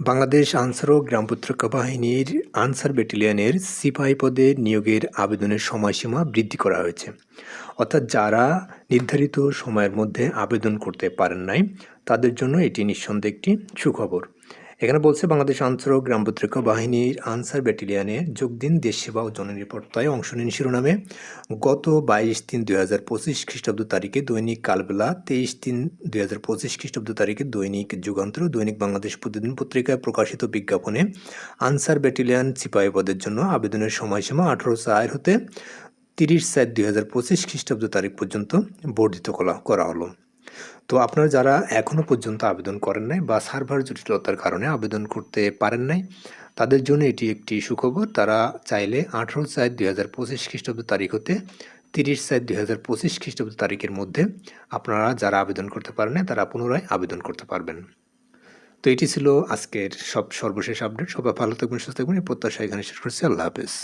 বাংলাদেশ আনসার ও গ্রাম বাহিনীর আনসার ব্যাটালিয়নের সিপাহী পদে নিয়োগের আবেদনের সময়সীমা বৃদ্ধি করা হয়েছে। অর্থাৎ যারা নির্ধারিত সময়ের মধ্যে আবেদন করতে পারেন নাই, তাদের জন্য এটি নিঃসন্দেহে একটি সুখবর। এখানে বলছে, বাংলাদেশ আনসার ও গ্রাম প্রতিরক্ষা বাহিনীর আনসার ব্যাটালিয়নে যোগ দিন, দেশ সেবা ও জননিরাপত্তায় অংশ নিন শিরোনামে। গত বাইশ তিন দুই হাজার পঁচিশ খ্রিস্টাব্দ তারিখে দৈনিক কালবেলা, তেইশ তিন দুই হাজার পঁচিশ খ্রিস্টাব্দ তারিখে দৈনিক যুগান্তর, দৈনিক বাংলাদেশ প্রতিদিন পত্রিকায় প্রকাশিত বিজ্ঞাপনে আনসার ব্যাটালিয়ন সিপাহী পদের জন্য আবেদনের সময়সীমা আঠারো চার হতে তিরিশ চার দুই হাজার পঁচিশ খ্রিস্টাব্দ তারিখ পর্যন্ত বর্ধিত করা হলো। তো আপনারা যারা এখনও পর্যন্ত আবেদন করেন নাই বা সার্ভার জটিলতার কারণে আবেদন করতে পারেন নাই, তাদের জন্য এটি একটি সুখবর। তারা চাইলে আঠারো চার দুই হাজার পঁচিশ খ্রিস্টাব্দ তারিখ হতে তিরিশ চার দুই হাজার পঁচিশ খ্রিস্টাব্দ তারিখের মধ্যে আপনারা যারা আবেদন করতে পারেন নাই, তারা পুনরায় আবেদন করতে পারবেন। তো এটি ছিল আজকের সব সর্বশেষ আপডেট। সবাই ভালো থাকবেন, সুস্থ থাকবেন। এই প্রত্যাশা এখানে শেষ করছি। আল্লাহ হাফেজ।